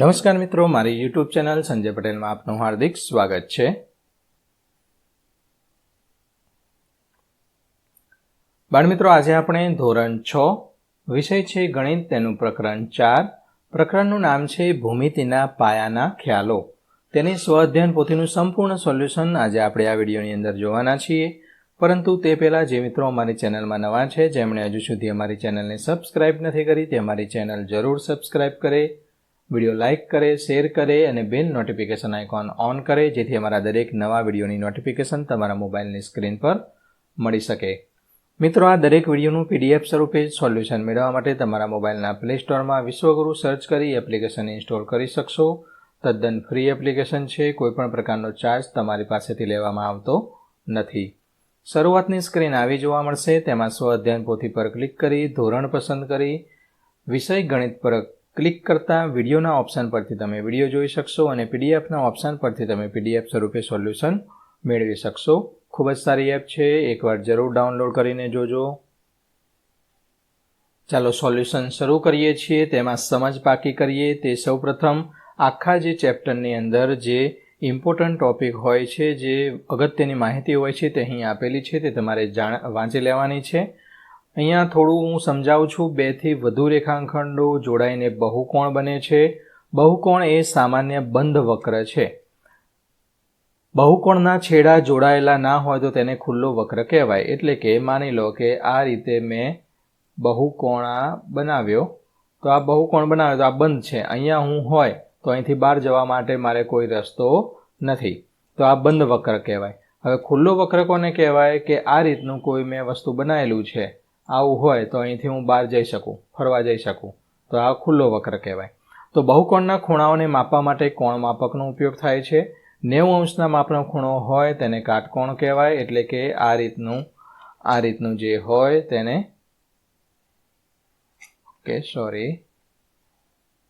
નમસ્કાર મિત્રો, મારી યુટ્યુબ ચેનલ સંજય પટેલમાં આપનું હાર્દિક સ્વાગત છે. બાળમિત્રો આજે આપણે ધોરણ છ, વિષય છે ગણિત, તેનું પ્રકરણ ચાર. પ્રકરણનું નામ છે ભૂમિતિના પાયાના ખ્યાલો. તેની સ્વઅધ્યયન પોથીનું સંપૂર્ણ સોલ્યુશન આજે આપણે આ વિડીયોની અંદર જોવાના છીએ. પરંતુ તે પહેલાં જે મિત્રો અમારી ચેનલમાં નવા છે, જેમણે હજુ સુધી અમારી ચેનલને સબસ્ક્રાઇબ નથી કરી, તે અમારી ચેનલ જરૂર સબસ્ક્રાઇબ કરે. વીડિયો લાઇક કરે, શેર કરે અને બેલ નોટિફિકેશન આઇકોન ઓન કરે, જેથી અમારા દરેક નવા વિડીયોની નોટિફિકેશન તમારા મોબાઈલની સ્ક્રીન પર મળી શકે. મિત્રો, આ દરેક વિડીયોનું પીડીએફ સ્વરૂપે સોલ્યુશન મેળવવા માટે તમારા મોબાઈલના પ્લે સ્ટોરમાં વિશ્વગુરુ સર્ચ કરી એપ્લિકેશન ઇન્સ્ટોલ કરી શકશો. તદ્દન ફ્રી એપ્લિકેશન છે, કોઈપણ પ્રકારનો ચાર્જ તમારી પાસેથી લેવામાં આવતો નથી. શરૂઆતની સ્ક્રીન આવી જોવા મળશે, તેમાં સ્વ અધ્યયન પોથી પર ક્લિક કરી, ધોરણ પસંદ કરી, વિષય ગણિત પર ક્લિક કરતાં વિડીયોના ઓપ્શન પરથી તમે વીડિયો જોઈ શકશો અને પીડીએફના ઓપ્શન પરથી તમે પીડીએફ સ્વરૂપે સોલ્યુશન મેળવી શકશો. ખૂબ જ સારી એપ છે. એકવાર જરૂર ડાઉનલોડ કરીને જોજો. ચાલો સોલ્યુશન શરૂ કરીએ છીએ. તેમાં સમજ પાકી કરીએ. તે સૌપ્રથમ આખા જે ચેપ્ટરની અંદર જે ઇમ્પોર્ટન્ટ ટોપિક હોય છે, જે અગત્યની માહિતી હોય છે, તે અહીં આપેલી છે. તે તમારે જાણ, વાંચી લેવાની છે. અહીંયા થોડું હું સમજાવું છું. બેથી વધુ રેખાખંડો જોડાઈને બહુકોણ બને છે. બહુકોણ એ સામાન્ય બંધ વક્ર છે. બહુકોણના છેડા જોડાયેલા ના હોય તો તેને ખુલ્લો વક્ર કહેવાય. એટલે કે માની લો કે આ રીતે મેં બહુકોણા બનાવ્યો. તો આ બહુકોણ બનાવ્યો તો આ બંધ છે. અહીંયા હું હોય તો અહીંથી બહાર જવા માટે મારે કોઈ રસ્તો નથી. તો આ બંધ વક્ર કહેવાય. હવે ખુલ્લો વક્ર કોને કહેવાય? કે આ રીતનું કોઈ મેં વસ્તુ બનાવેલું છે. આવું હોય તો અહીંથી હું બહાર જઈ શકું, ફરવા જઈ શકું. તો આ ખુલ્લો વક્ર કહેવાય. તો બહુકોણના ખૂણાઓને માપવા માટે કોણ માપકનો ઉપયોગ થાય છે? નેવું અંશના માપનો ખૂણો હોય તેને કાટકોણ કહેવાય, એટલે કે આ રીતનું આ રીતનું જે હોય તેને, ઓકે સોરી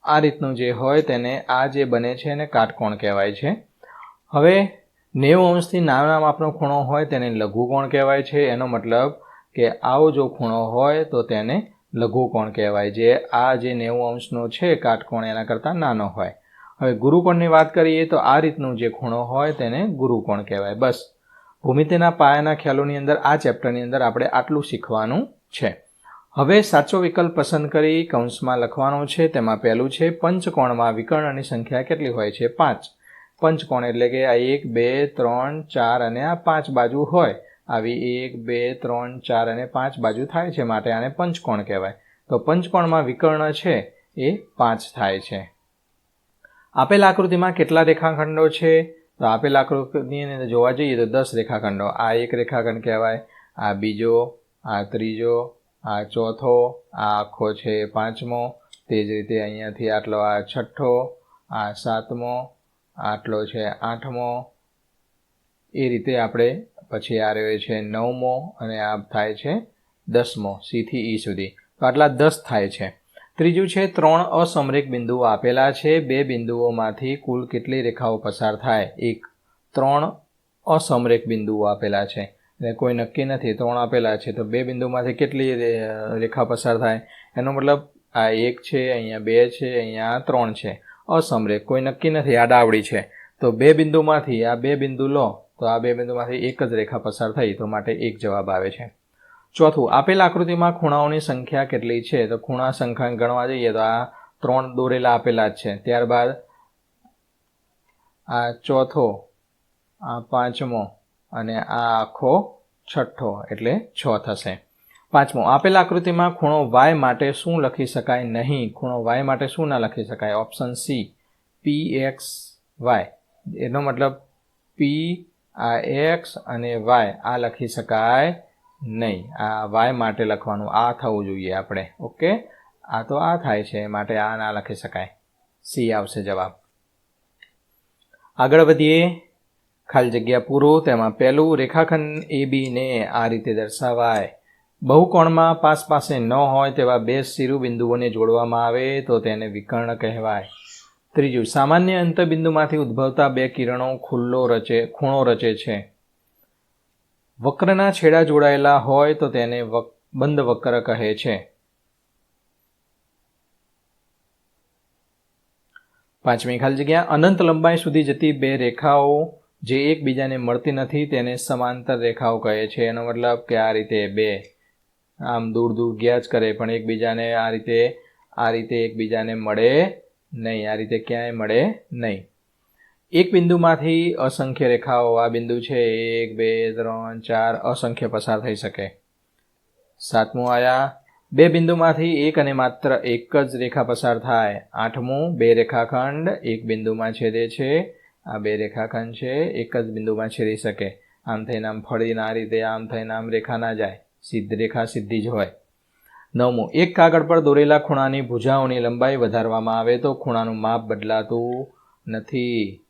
આ રીતનું જે હોય તેને આ જે બને છે એને કાટકોણ કહેવાય છે. હવે નેવું અંશથી નાના માપનો ખૂણો હોય તેને લઘુકોણ કહેવાય છે. એનો મતલબ કે આવો જો ખૂણો હોય તો તેને લઘુકોણ કહેવાય, જે આ જે નેવું અંશનો છે કાટકોણ એના કરતાં નાનો હોય. હવે ગુરુકોણની વાત કરીએ તો આ રીતનું જે ખૂણો હોય તેને ગુરુકોણ કહેવાય. બસ ભૂમિતિના પાયાના ખ્યાલોની અંદર, આ ચેપ્ટરની અંદર આપણે આટલું શીખવાનું છે. હવે સાચો વિકલ્પ પસંદ કરી કૌંસમાં લખવાનો છે, તેમાં પહેલું છે પંચકોણમાં વિકર્ણની સંખ્યા કેટલી હોય છે? પાંચ. પંચકોણ એટલે કે આ એક, બે, ત્રણ, ચાર અને આ પાંચ બાજુ હોય. આવી એક, બે, ત્રણ, ચાર અને પાંચ બાજુ થાય છે માટે આને પંચકોણ કહેવાય. તો પંચકોણમાં વિકર્ણ છે એ પાંચ થાય છે. આપેલ આકૃતિમાં કેટલા રેખાખંડો છે? તો આપેલ આકૃતિની જોવા જઈએ તો દસ રેખાખંડો. આ એક રેખાખંડ કહેવાય, આ બીજો, આ ત્રીજો, આ ચોથો, આ આખો છે પાંચમો. તે જ રીતે અહીંયાથી આટલો આ છઠ્ઠો, આ સાતમો, આટલો છે આઠમો. એ રીતે આપણે પછી આ રહ્યો છે નવમો અને આ થાય છે દસમો, સીથી ઈ સુધી. તો આટલા દસ થાય છે. ત્રીજું છે, ત્રણ અસમરેક બિંદુઓ આપેલા છે. બે બિંદુઓમાંથી કુલ કેટલી રેખાઓ પસાર થાય? એક. ત્રણ અસમરેક બિંદુઓ આપેલા છે. એટલે કોઈ નક્કી નથી, ત્રણ આપેલા છે. તો બે બિંદુમાંથી કેટલી રેખા પસાર થાય? એનો મતલબ આ એક છે, અહીંયા બે છે, અહીંયા ત્રણ છે. અસમરેક કોઈ નક્કી નથી, આ ડાવડી છે. તો બે બિંદુમાંથી આ બે બિંદુ લો. તો આ બે બિંદુમાંથી એક જ રેખા પસાર થઈ તો માટે એક જવાબ આવે છે. ચોથું, આપેલ આકૃતિમાં ખૂણાઓની સંખ્યા કેટલી છે? તો ખૂણા સંખ્યા ગણવા જઈએ તો આ ત્રણ દોરેલા આપેલા જ છે. ત્યારબાદ આ ચોથો, આ પાંચમો અને આ આખો છઠ્ઠો એટલે છ થશે. પાંચમો, આપેલ આકૃતિમાં ખૂણો વાય માટે શું લખી શકાય નહીં? ખૂણો વાય માટે શું ના લખી શકાય? Option C P X Y એનો મતલબ પી આ એક્સ અને વાય આ લખી શકાય નહીં. આ વાય માટે લખવાનું, આ થવું જોઈએ આપણે, ઓકે? આ તો આ થાય છે માટે આ ના લખી શકાય. સી આવશે જવાબ. આગળ વધીએ. ખાલી જગ્યા પૂરો, તેમાં પહેલું રેખાખંડ એ બીને આ રીતે દર્શાવાય. બહુકોણમાં પાસ પાસે ન હોય તેવા બે શિરુબિંદુઓને જોડવામાં આવે તો તેને વિકર્ણ કહેવાય. ત્રીજું, સામાન્ય અંતબિંદુમાંથી ઉદ્ભવતા બે કિરણો ખુલ્લો રચે, ખૂણો રચે છે. વક્રના છેડા જોડાયેલા હોય તો તેને બંધ વક્ર કહે છે. પાંચમી ખાલી જગ્યા, અનંત લંબાઈ સુધી જતી બે રેખાઓ જે એકબીજાને મળતી નથી તેને સમાંતર રેખાઓ કહે છે. એનો મતલબ કે આ રીતે બે, આમ દૂર દૂર ગયા જ કરે, પણ એકબીજાને આ રીતે આ રીતે એકબીજાને મળે નહીં, આ રીતે ક્યાંય મળે નહીં. એક બિંદુમાંથી અસંખ્ય રેખાઓ, આ બિંદુ છે એક, બે, ત્રણ, ચાર, અસંખ્ય પસાર થઈ શકે. સાતમું આયા. બે બિંદુમાંથી એક અને માત્ર એક જ રેખા પસાર થાય. આઠમું, બે રેખાખંડ, એક બિંદુમાં છેદે છે. આ બે રેખાખંડ છે, એક જ બિંદુમાં છેદી શકે. આમ થઈને આમ ફળીને આ રીતે આમ થઈને આમ રેખા ના જાય. સીધી રેખા સીધી જ હોય. નવમું, એક કાગળ પર દોરેલા ખૂણાની ભુજાઓની લંબાઈ વધારવામાં આવે તો ખૂણાનું માપ બદલાતું નથી.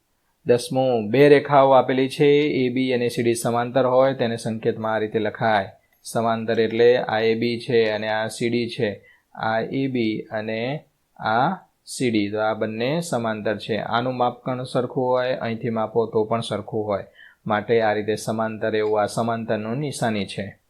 દસમું, બે રેખાઓ આપેલી છે, એ, બી અને સીડી સમાંતર હોય તેને સંકેતમાં આ રીતે લખાય. સમાંતર એટલે આ, એ, બી છે અને આ સીડી છે. આ, એ, બી અને આ સીડી તો આ બંને સમાંતર છે. આનું માપકણ સરખું હોય, અહીંથી માપો તો પણ સરખું હોય. માટે આ રીતે સમાંતર એવું આ સમાંતરનું નિશાની છે.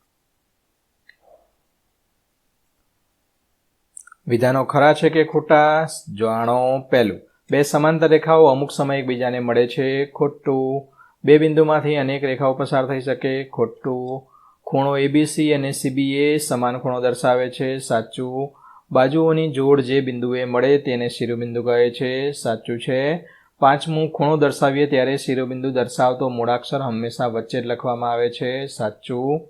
વિધાનો ખરા છે કે ખોટા? જાણો પહેલું. બે સમાંતર રેખાઓ અમુક સમય એકબીજાને મળે છે. ખોટું. બે બિંદુમાંથી અનેક રેખાઓ પસાર થઈ શકે. ખોટું. ખૂણો એબીસી અને સીબીએ સમાન ખૂણો દર્શાવે છે. સાચું. બાજુઓની જોડ જે બિંદુએ મળે તેને શિરોબિંદુ કહે છે. સાચું છે. પાંચમું, ખૂણો દર્શાવીએ ત્યારે શિરોબિંદુ દર્શાવતો મૂળાક્ષર હંમેશા વચ્ચે જ લખવામાં આવે છે. સાચું.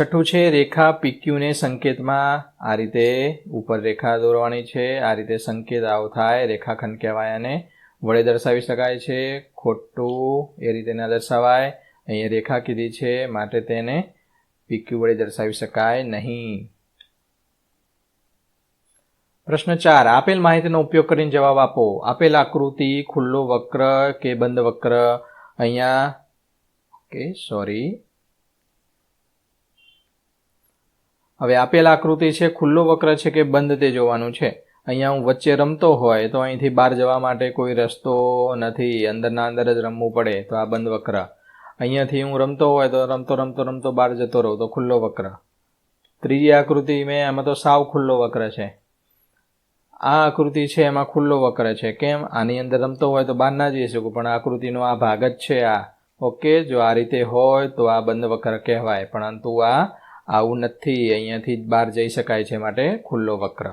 છઠ્ઠું છે, રેખા પીક્યુને સંકેતમાં આ રીતે ઉપર રેખા દોરવાની છે. આ રીતે સંકેત આવો થાય, રેખાખંડ કહેવાય અને વડે દર્શાવી શકાય છે, ખોટું એ રીતે ના દર્શાવાય. અહીંયા રેખા કીધી છે, માટે તેને પીક્યુ વડે દર્શાવી શકાય નહીં. પ્રશ્ન ચાર, આપેલ માહિતીનો ઉપયોગ કરીને જવાબ આપો. આપેલ આકૃતિ, ખુલ્લો વક્ર કે બંધ વક્ર? અહીંયા, ઓકે સોરી હવે આપેલ આકૃતિ છે, ખુલ્લો વક્ર છે કે બંધ તે જોવાનું છે. અહીંયા હું વચ્ચે રમતો હોય તો અહીંથી બહાર જવા માટે કોઈ રસ્તો નથી, અંદરના અંદર જ રમવું પડે તો આ બંધ વક્ર. અહીંયાથી હું રમતો હોય તો રમતો રમતો રમતો બહાર જતો રહું તો ખુલ્લો વક્ર. ત્રીજી આકૃતિ મેં એમાં તો સાવ ખુલ્લો વક્ર છે. આ આકૃતિ છે એમાં ખુલ્લો વક્ર છે. કેમ? આની અંદર રમતો હોય તો બહાર ના જઈ શકું, પણ આકૃતિનો આ ભાગ જ છે આ. ઓકે, જો આ રીતે હોય તો આ બંધ વક્ર કહેવાય. પરંતુ આ આવું નથી, અહીંયાથી બહાર જઈ શકાય છે માટે ખુલ્લો વક્ર.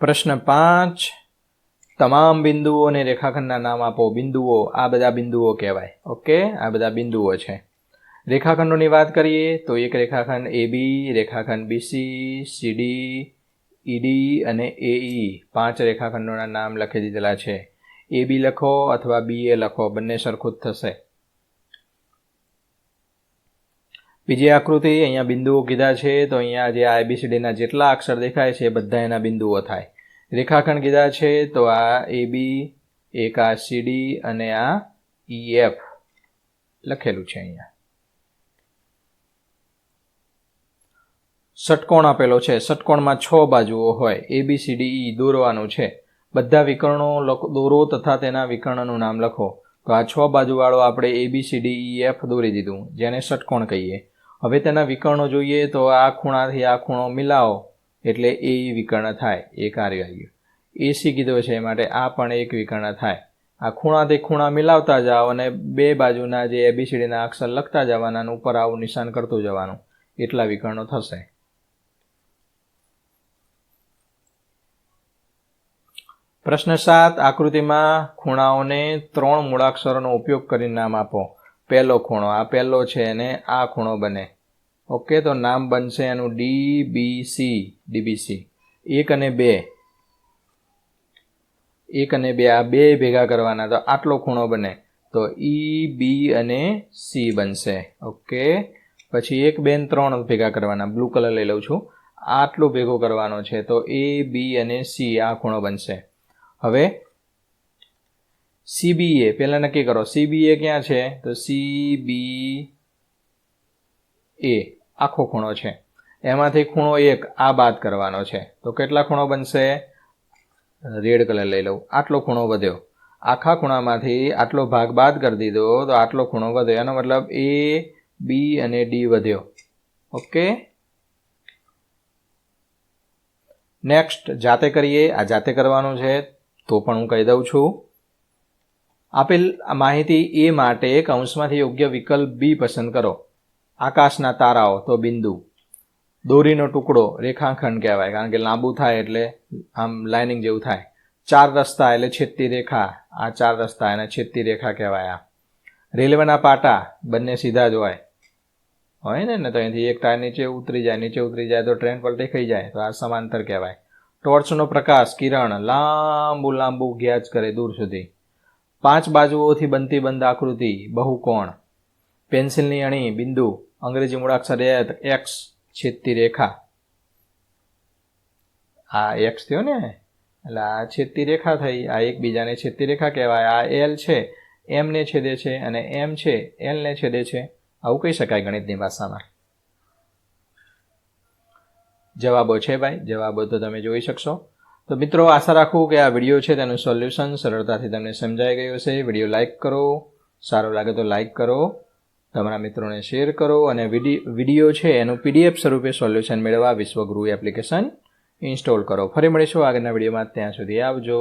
પ્રશ્ન પાંચ, તમામ બિંદુઓને રેખાખંડના નામ આપો. બિંદુઓ, આ બધા બિંદુઓ કહેવાય. ઓકે? આ બધા બિંદુઓ છે. રેખાખંડોની વાત કરીએ તો એક રેખાખંડ એ બી રેખાખંડ બીસી સીડી ઈડી અને એઈ પાંચ રેખાખંડોના નામ લખી દીધેલા છે. એ બી લખો અથવા બી એ લખો. બંને સરખું જ થશે. બીજી આકૃતિ, અહીંયા બિંદુઓ કીધા છે, તો અહીંયા જે આઈબીસીડીના જેટલા અક્ષર દેખાય છે બધા એના બિંદુઓ થાય. રેખાખંડ કીધા છે, તો આ એ બી એક આ સીડી અને આ ઈ એફ લખેલું છે અહીંયા. ષટકોણ આપેલો છે. ષટકોણમાં છ બાજુઓ હોય. એ બી સી ડી ઈ દોરવાનું છે. બધા વિકર્ણો દોરો તથા તેના વિકર્ણનું નામ લખો. તો આ છ બાજુવાળો આપણે A B C D E F દોરી દીધું. જેને ષટકોણ કહીએ. હવે તેના વિકર્ણો જોઈએ તો આ ખૂણાથી આ ખૂણો મિલાવો એટલે એ વિકર્ણ થાય, એ કાર્ય એસી કીધો છે માટે આ પણ એક વિકર્ણ થાય. આ ખૂણાથી ખૂણા મિલાવતા જાઓ અને બે બાજુના જે એબીસીડીના અક્ષર લખતા જવાના ઉપર આવું નિશાન કરતું જવાનું. એટલા વિકર્ણો થશે. પ્રશ્ન સાત, આકૃતિમાં ખૂણાઓને ત્રણ મૂળાક્ષરોનો ઉપયોગ કરીને નામ આપો. પહેલો ખૂણો, આ પહેલો છે અને આ ખૂણો બને. ઓકે તો નામ બનશે એનું ડી બી સી ડીબીસી એક અને બે. એક અને બે, આ બે ભેગા કરવાના, તો આટલો ખૂણો બને. તો ઈ બી અને સી બનશે. ઓકે પછી એક બેન ત્રણ ભેગા કરવાના, બ્લુ કલર લઈ લઉં છું. આટલો ભેગો કરવાનો છે, તો એ બી અને સી આ ખૂણો બનશે. હવે સીબીએ, પહેલાં નક્કી કરો. સીબીએ ક્યાં છે? તો સીબી એ આખો ખૂણો છે. એમાંથી ખૂણો એક આ બાદ કરવાનો છે. તો કેટલા ખૂણો બનશે? રેડ કલર લઈ લઉં. આટલો ખૂણો વધ્યો. આખા ખૂણામાંથી આટલો ભાગ બાદ કરી દીધો, તો આટલો ખૂણો વધ્યો. એનો મતલબ એ, બી અને ડી વધ્યો. ઓકે? નેક્સ્ટ, જાતે કરીએ. આ જાતે કરવાનું છે, તો પણ હું કહી દઉં છું. આપેલ માહિતી એ માટે કૌંસમાંથી યોગ્ય વિકલ્પ બી પસંદ કરો. આકાશના તારાઓ, તો બિંદુ. દોરીનો ટુકડો રેખાંકન કહેવાય, કારણ કે લાંબુ થાય એટલે આમ લાઇનિંગ જેવું થાય. ચાર રસ્તા એટલે છેદતી રેખા. આ ચાર રસ્તા એને છેદતી રેખા કહેવાય આ. રેલવેના પાટા, બંને સીધા જ હોય. હોય ને ને તો અહીંથી એક ટાયર નીચે ઉતરી જાય, નીચે ઉતરી જાય તો ટ્રેન પલટી ખાઈ જાય, તો આ સમાંતર કહેવાય. ટોર્ચનો પ્રકાશ, કિરણ, લાંબુ લાંબુ ગયા જ કરે દૂર સુધી. પાંચ બાજુઓથી બનતી બંધ આકૃતિ બહુકોણ પેન્સિલની અણી, બિંદુ, અંગ્રેજી મૂળાક્ષર એક્સ, છેદતી રેખા. આ એક્સ થયો ને? એટલે આ છેદતી રેખા થઈ, આ એકબીજાને છેદતી રેખા કહેવાય. આ એલ છે એમને છેદે છે અને એમ છે એલને છેદે છે. આવું કહી શકાય ગણિતની ભાષામાં. જવાબો છે ભાઈ, જવાબો તો તમે જોઈ શકશો. તો મિત્રો, આશા રાખું કે આ વીડિયો છે તેનું સોલ્યુશન સરળતાથી તમને સમજાઈ ગયું છે વીડિયો લાઇક કરો, સારો લાગે તો લાઇક કરો, તમારા મિત્રોને શેર કરો અને વીડિયો છે એનું પીડીએફ સ્વરૂપે સોલ્યુશન મેળવવા વિશ્વગુરુ એપ્લિકેશન ઇન્સ્ટોલ કરો. ફરી મળીશું આગળના વિડીયોમાં. ત્યાં સુધી આવજો.